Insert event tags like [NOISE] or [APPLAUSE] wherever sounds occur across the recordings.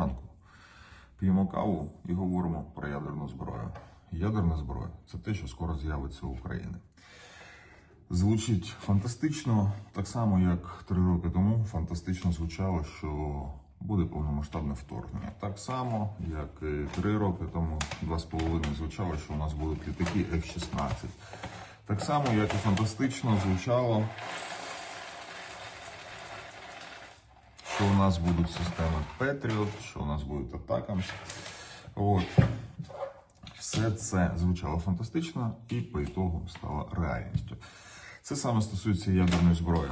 ранку. П'ємо каву і говоримо про ядерну зброю. Ядерна зброя це те, що скоро з'явиться в Україні. Звучить фантастично, так само як три роки тому фантастично звучало, що буде повномасштабне вторгнення. Так само, як і три роки тому, два з половиною звучало, що у нас будуть літаки F-16. Так само, як і фантастично звучало, що у нас будуть системи Patriot, що у нас будуть Атакамс. От. Все це звучало фантастично і по ітогу стало реальністю. Це саме стосується ядерної зброї.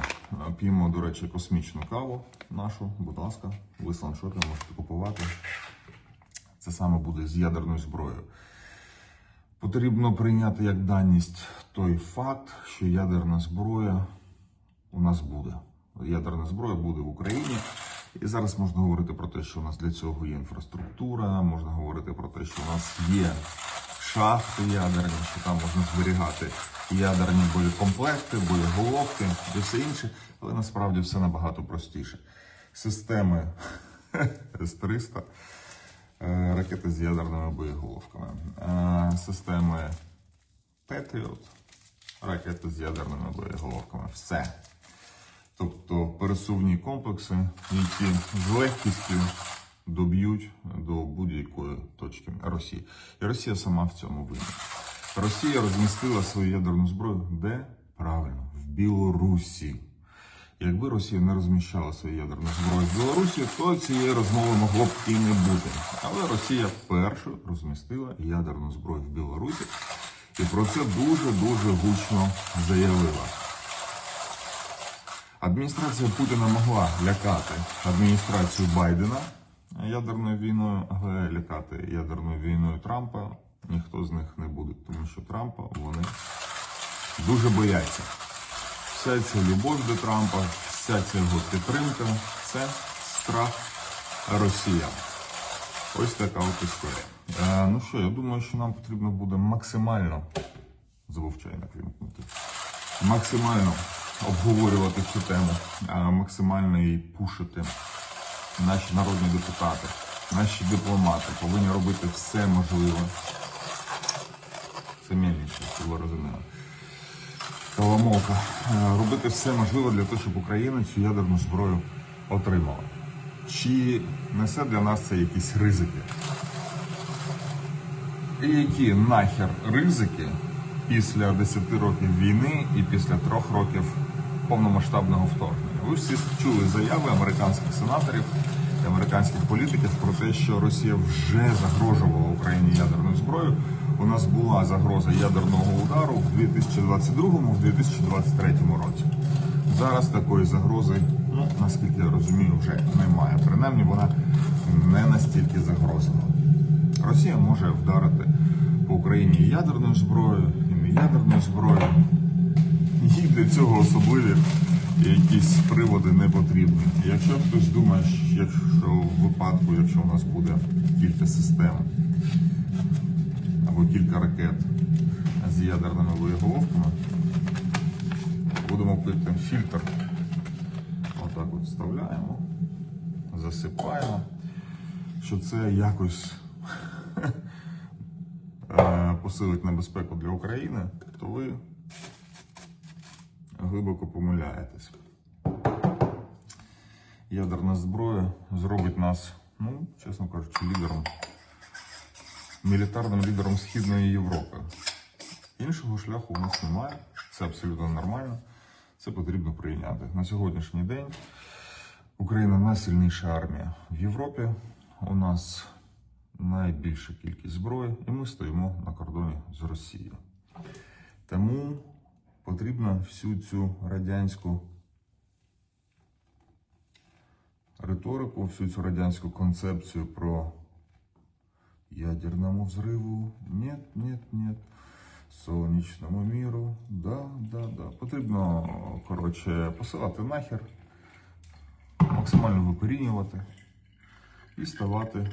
П'ємо, до речі, космічну каву нашу, будь ласка, в Ісламшопі можете купувати. Це саме буде з ядерною зброєю. Потрібно прийняти як даність той факт, що ядерна зброя у нас буде. Ядерна зброя буде в Україні. І зараз можна говорити про те, що у нас для цього є інфраструктура, можна говорити про те, що у нас є шахти ядерні, що там можна зберігати ядерні боєкомплекти, боєголовки і все інше, але насправді все набагато простіше. Системи [LAUGHS] С-300, е, ракети з ядерними боєголовками, е, системи Patriot, ракети з ядерними боєголовками. Все. Тобто пересувні комплекси, які з легкістю доб'ють до будь-якої точки Росії. І Росія сама в цьому винна. Росія розмістила свою ядерну зброю де? Правильно, в Білорусі. Якби Росія не розміщала свою ядерну зброю в Білорусі, то цієї розмови могло б і не бути. Але Росія першою розмістила ядерну зброю в Білорусі і про це дуже-дуже гучно заявила. Адміністрація Путіна могла лякати адміністрацію Байдена ядерною війною, але лякати ядерною війною Трампа ніхто з них не буде, тому що Трампа вони дуже бояться. Вся ця любов до Трампа, вся ця його підтримка це страх росіян. Ось така от історія. Е, ну що, я думаю, що нам потрібно буде максимально забув чайник максимально обговорювати цю тему, максимально її пушити. Наші народні депутати, наші дипломати повинні робити все можливе. Це мельниче, щоб ви розуміли. Коломовка. Е, Робити все можливе для того, щоб Україна цю ядерну зброю отримала. Чи несе для нас це якісь ризики? І які нахер ризики після 10 років війни і після трьох років повномасштабного вторгнення? Ви всі чули заяви американських сенаторів і американських політиків про те, що Росія вже загрожувала Україні ядерною зброєю. У нас була загроза ядерного удару в 2022-2023 році. Зараз такої загрози, ну наскільки я розумію, вже немає. Принаймні вона не настільки загрозлива. Росія може вдарити по Україні і ядерною зброєю, і неядерною зброєю. Їй для цього особливі якісь приводи не потрібні. Якщо хтось думає, що в випадку, якщо у нас буде кілька систем або кілька ракет з ядерними боєголовками, будемо пити фільтр. Отак от вставляємо, засипаємо, що це якось [LAUGHS] е, посилить небезпеку для України, то ви глибоко помиляєтесь. Ядерна зброя зробить нас, ну, чесно кажучи, лідером, мілітарним лідером Східної Європи. Іншого шляху у нас немає. Це абсолютно нормально. Це потрібно прийняти. На сьогоднішній день Україна найсильніша армія в Європі. У нас найбільша кількість зброї, і ми стоїмо на кордоні з Росією. Тому потрібно всю цю радянську риторику, всю цю радянську концепцію про ядерному взриву. Нет, нет, нет. Сонячному міру. Да, да, да. Потрібно, коротше, посилати нахер, максимально викорінювати і ставати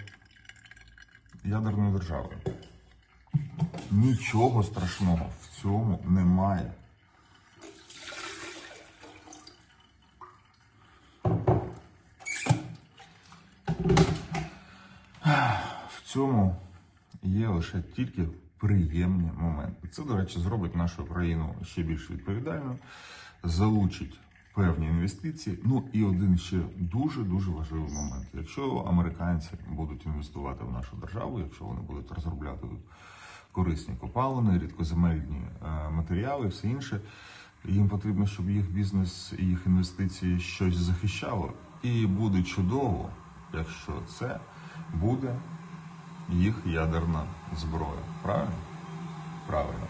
ядерною державою. Нічого страшного в цьому немає. Цьому є лише тільки приємні моменти. Це, до речі, зробить нашу країну ще більш відповідальною, залучить певні інвестиції. Ну і один ще дуже дуже важливий момент. Якщо американці будуть інвестувати в нашу державу, якщо вони будуть розробляти корисні копалини, рідкоземельні е, матеріали, все інше. Їм потрібно, щоб їх бізнес і їх інвестиції щось захищало. І буде чудово, якщо це буде їх ядерна зброя. Правильно? Правильно.